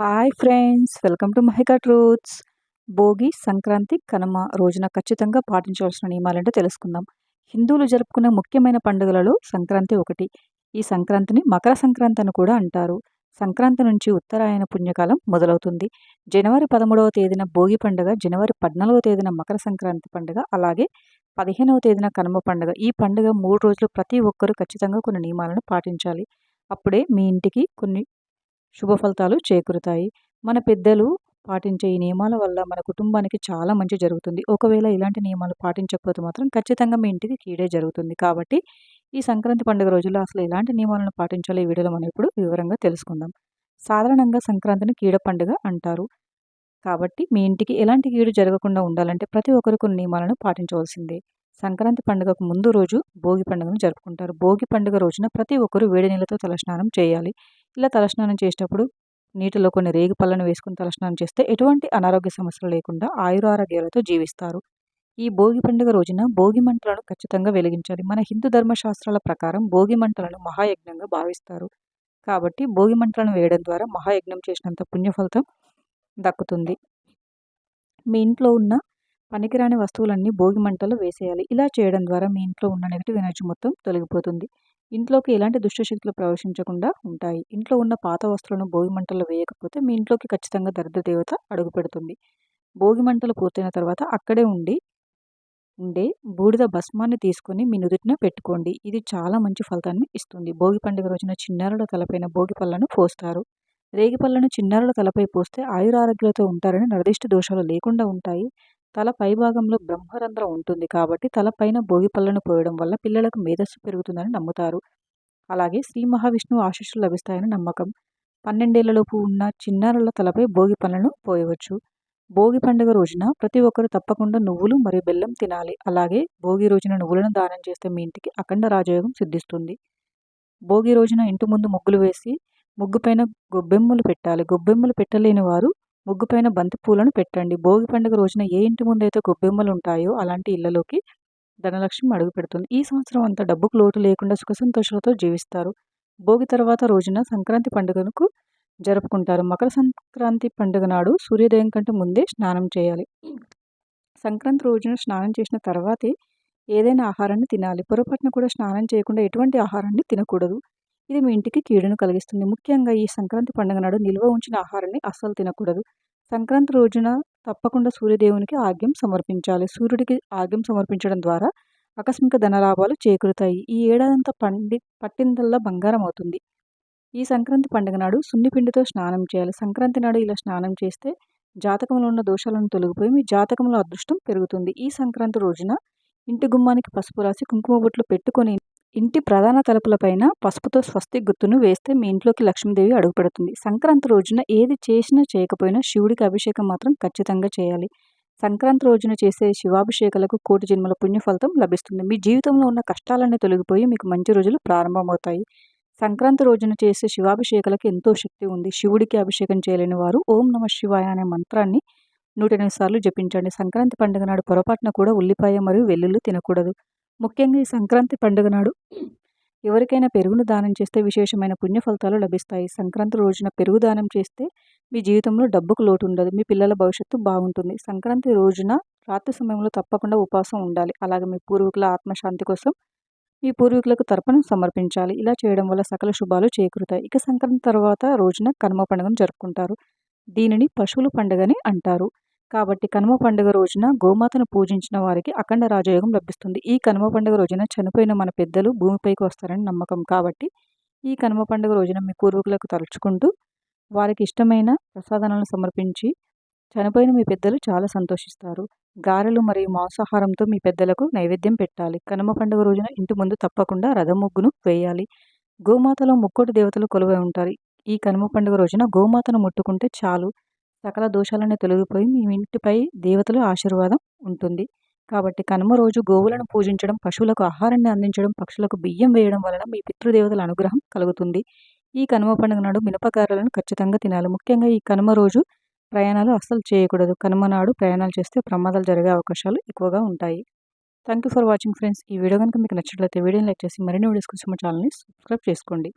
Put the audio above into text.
Hi friends welcome to Mahika truths Bhogi Sankranti Kanuma రోజున ఖచ్చితంగా పాటించవలసిన నియమాలంటే తెలుసుకుందాం. హిందువులు జరుపుకునే ముఖ్యమైన పండుగలలో సంక్రాంతి ఒకటి. ఈ సంక్రాంతిని మకర సంక్రాంతి అని కూడా అంటారు. సంక్రాంతి నుంచి ఉత్తరాయణ పుణ్యకాలం మొదలవుతుంది. జనవరి పదమూడవ తేదీన భోగి పండుగ జనవరి పద్నాలుగవ తేదీన మకర సంక్రాంతి పండుగ అలాగే పదిహేనవ తేదీన కనుమ పండుగ. ఈ పండుగ మూడు రోజులు ప్రతి ఒక్కరూ ఖచ్చితంగా కొన్ని నియమాలను పాటించాలి. అప్పుడే మీ ఇంటికి కొన్ని శుభ ఫలితాలు చేకూరుతాయి. మన పెద్దలు పాటించే ఈ నియమాల వల్ల మన కుటుంబానికి చాలా మంచి జరుగుతుంది. ఒకవేళ ఇలాంటి నియమాలు పాటించకపోతే మాత్రం ఖచ్చితంగా మీ ఇంటికి కీడే జరుగుతుంది. కాబట్టి ఈ సంక్రాంతి పండుగ రోజుల్లో అసలు ఎలాంటి నియమాలను పాటించాలో ఈ వీడియోలో మనం ఇప్పుడు వివరంగా తెలుసుకుందాం. సాధారణంగా సంక్రాంతిని కీడ పండుగ అంటారు. కాబట్టి మీ ఇంటికి ఎలాంటి కీడు జరగకుండా ఉండాలంటే ప్రతి ఒక్కరు కొన్ని నియమాలను పాటించవలసిందే. సంక్రాంతి పండుగకు ముందు రోజు భోగి పండుగను జరుపుకుంటారు. భోగి పండుగ రోజున ప్రతి ఒక్కరు వేడి నీళ్ళతో తలస్నానం చేయాలి. ఇలా తలస్నానం చేసేటప్పుడు నీటిలో కొన్ని రేగి పళ్ళను వేసుకుని తలస్నానం చేస్తే ఎటువంటి అనారోగ్య సమస్యలు లేకుండా ఆయురారోగ్యాలతో జీవిస్తారు. ఈ భోగి పండుగ రోజున భోగి మంటలను ఖచ్చితంగా వెలిగించాలి. మన హిందూ ధర్మశాస్త్రాల ప్రకారం భోగి మంటలను మహాయజ్ఞంగా భావిస్తారు. కాబట్టి భోగి మంటలను వేయడం ద్వారా మహాయజ్ఞం చేసినంత పుణ్యఫలితం దక్కుతుంది. మీ ఇంట్లో ఉన్న పనికిరాని వస్తువులన్నీ భోగి మంటలు వేసేయాలి. ఇలా చేయడం ద్వారా మీ ఇంట్లో ఉన్న నెగిటివ్ ఎనర్జీ మొత్తం తొలగిపోతుంది. ఇంట్లోకి ఎలాంటి దుష్టశక్తులు ప్రవేశించకుండా ఉంటాయి. ఇంట్లో ఉన్న పాత వస్తువులను భోగి మంటల్లో వేయకపోతే మీ ఇంట్లోకి ఖచ్చితంగా దరిద్ర దేవత అడుగు పెడుతుంది. భోగి మంటలు పూర్తయిన తర్వాత అక్కడే ఉండి ఉండే బూడిద భస్మాన్ని తీసుకొని మీ నుదుటిన పెట్టుకోండి. ఇది చాలా మంచి ఫలితాన్ని ఇస్తుంది. భోగి పండుగ రోజున చిన్నారుల తలపైన భోగి పళ్ళను పోస్తారు. రేగి పళ్ళను చిన్నారుల తలపై పోస్తే ఆయురారోగ్యాలతో ఉంటారని నిర్దిష్ట దోషాలు లేకుండా ఉంటాయి. తల పైభాగంలో బ్రహ్మరంధ్రం ఉంటుంది కాబట్టి తలపైన భోగి పళ్ళను పోయడం వల్ల పిల్లలకు మేధస్సు పెరుగుతుందని నమ్ముతారు. అలాగే శ్రీ మహావిష్ణువు ఆశీస్సులు లభిస్తాయని నమ్మకం. పన్నెండేళ్ళలోపు ఉన్న చిన్నారుల తలపై భోగి పళ్ళను పోయవచ్చు. భోగి పండుగ రోజున ప్రతి ఒక్కరు తప్పకుండా నువ్వులు మరియు బెల్లం తినాలి. అలాగే భోగి రోజున నువ్వులను దానం చేస్తే మీ ఇంటికి అఖండ రాజయోగం సిద్ధిస్తుంది. భోగి రోజున ఇంటి ముందు ముగ్గులు వేసి ముగ్గుపైన గొబ్బెమ్మలు పెట్టాలి. గొబ్బెమ్మలు పెట్టలేని వారు ముగ్గు పైన బంతి పూలను పెట్టండి. భోగి పండుగ రోజున ఏ ఇంటి ముందైతే గొబ్బెమ్మలు ఉంటాయో అలాంటి ఇళ్ళలోకి ధనలక్ష్మి అడుగు పెడుతుంది. ఈ సంవత్సరం అంతా డబ్బుకు లోటు లేకుండా సుఖ సంతోషాలతో జీవిస్తారు. భోగి తర్వాత రోజున సంక్రాంతి పండుగకు జరుపుకుంటారు. మకర సంక్రాంతి పండుగ నాడు సూర్యోదయం కంటే ముందే స్నానం చేయాలి. సంక్రాంతి రోజున స్నానం చేసిన తర్వాతే ఏదైనా ఆహారాన్ని తినాలి. పొరపాటున కూడా స్నానం చేయకుండా ఎటువంటి ఆహారాన్ని తినకూడదు. ఇది మీ ఇంటికి కీడును కలిగిస్తుంది. ముఖ్యంగా ఈ సంక్రాంతి పండుగ నాడు నిల్వ ఉంచిన ఆహారాన్ని అస్సలు తినకూడదు. సంక్రాంతి రోజున తప్పకుండా సూర్యదేవునికి ఆగ్యం సమర్పించాలి. సూర్యుడికి ఆగ్యం సమర్పించడం ద్వారా ఆకస్మిక ధనలాభాలు చేకూరుతాయి. ఈ ఏడాదంతా పండి పట్టిందల్లా బంగారం అవుతుంది. ఈ సంక్రాంతి పండుగ నాడు సున్నిపిండితో స్నానం చేయాలి. సంక్రాంతి నాడు ఇలా స్నానం చేస్తే జాతకంలో ఉన్న దోషాలను తొలగిపోయి మీ జాతకంలో అదృష్టం పెరుగుతుంది. ఈ సంక్రాంతి రోజున ఇంటి గుమ్మానికి పసుపు రాసి కుంకుమ బొట్లు పెట్టుకొని ఇంటి ప్రధాన తలుపులపైన పసుపుతో స్వస్తి గుర్తును వేస్తే మీ ఇంట్లోకి లక్ష్మీదేవి అడుగుపెడుతుంది. సంక్రాంతి రోజున ఏది చేసినా చేయకపోయినా శివుడికి అభిషేకం మాత్రం ఖచ్చితంగా చేయాలి. సంక్రాంతి రోజున చేసే శివాభిషేకాలకు కోటి జన్మల పుణ్యఫలితం లభిస్తుంది. మీ జీవితంలో ఉన్న కష్టాలన్నీ తొలగిపోయి మీకు మంచి రోజులు ప్రారంభమవుతాయి. సంక్రాంతి రోజున చేసే శివాభిషేకాలకు ఎంతో శక్తి ఉంది. శివుడికి అభిషేకం చేయలేని వారు ఓం నమ శివాయ అనే మంత్రాన్ని నూట ఎనిమిది సార్లు జపించండి. సంక్రాంతి పండుగ నాడు పొరపాటున కూడా ఉల్లిపాయ మరియు వెల్లుల్లి తినకూడదు. ముఖ్యంగా ఈ సంక్రాంతి పండుగ నాడు ఎవరికైనా పెరుగును దానం చేస్తే విశేషమైన పుణ్య ఫలితాలు లభిస్తాయి. సంక్రాంతి రోజున పెరుగు దానం చేస్తే మీ జీవితంలో డబ్బుకు లోటు ఉండదు మీ పిల్లల భవిష్యత్తు బాగుంటుంది. సంక్రాంతి రోజున రాత్రి సమయంలో తప్పకుండా ఉపవాసం ఉండాలి. అలాగే మీ పూర్వీకుల ఆత్మశాంతి కోసం మీ పూర్వీకులకు తర్పణం సమర్పించాలి. ఇలా చేయడం వల్ల సకల శుభాలు చేకూరుతాయి. ఇక సంక్రాంతి తర్వాత రోజున కనుమ పండుగను జరుపుకుంటారు. దీనిని పశువుల పండుగని అంటారు. కాబట్టి కనుమ పండుగ రోజున గోమాతను పూజించిన వారికి అఖండ రాజయోగం లభిస్తుంది. ఈ కనుమ పండుగ రోజున చనిపోయిన మన పెద్దలు భూమిపైకి వస్తారని నమ్మకం. కాబట్టి ఈ కనుమ పండుగ రోజున మీ పూర్వీకులకు తలుచుకుంటూ వారికి ఇష్టమైన ప్రసాదాలను సమర్పించి చనిపోయిన మీ పెద్దలు చాలా సంతోషిస్తారు. గారెలు మరియు మాంసాహారంతో మీ పెద్దలకు నైవేద్యం పెట్టాలి. కనుమ పండుగ రోజున ఇంటి ముందు తప్పకుండా రథముగ్గును వేయాలి. గోమాతలో ముక్కోటి దేవతలు కొలువై ఉంటారు. ఈ కనుమ పండుగ రోజున గోమాతను ముట్టుకుంటే చాలు. సకల దోషాలన్నీ తొలగిపోయి మీ ఇంటిపై దేవతల ఆశీర్వాదం ఉంటుంది. కాబట్టి కనుమ రోజు గోవులను పూజించడం పశువులకు ఆహారాన్ని అందించడం పక్షులకు బియ్యం వేయడం వలన మీ పితృదేవతల అనుగ్రహం కలుగుతుంది. ఈ కనుమ పండుగ నాడు మినపకారాలను ఖచ్చితంగా తినాలి. ముఖ్యంగా ఈ కనుమ రోజు ప్రయాణాలు అస్సలు చేయకూడదు. కనుమ నాడు ప్రయాణాలు చేస్తే ప్రమాదాలు జరిగే అవకాశాలు ఎక్కువగా ఉంటాయి. Thank you for watching friends. ఈ వీడియో కనుక మీకు నచ్చినట్లయితే వీడియోని లైక్ చేసి మరిన్ని వీడియోస్ కోసం ఛానల్ని సబ్స్క్రైబ్ చేసుకోండి.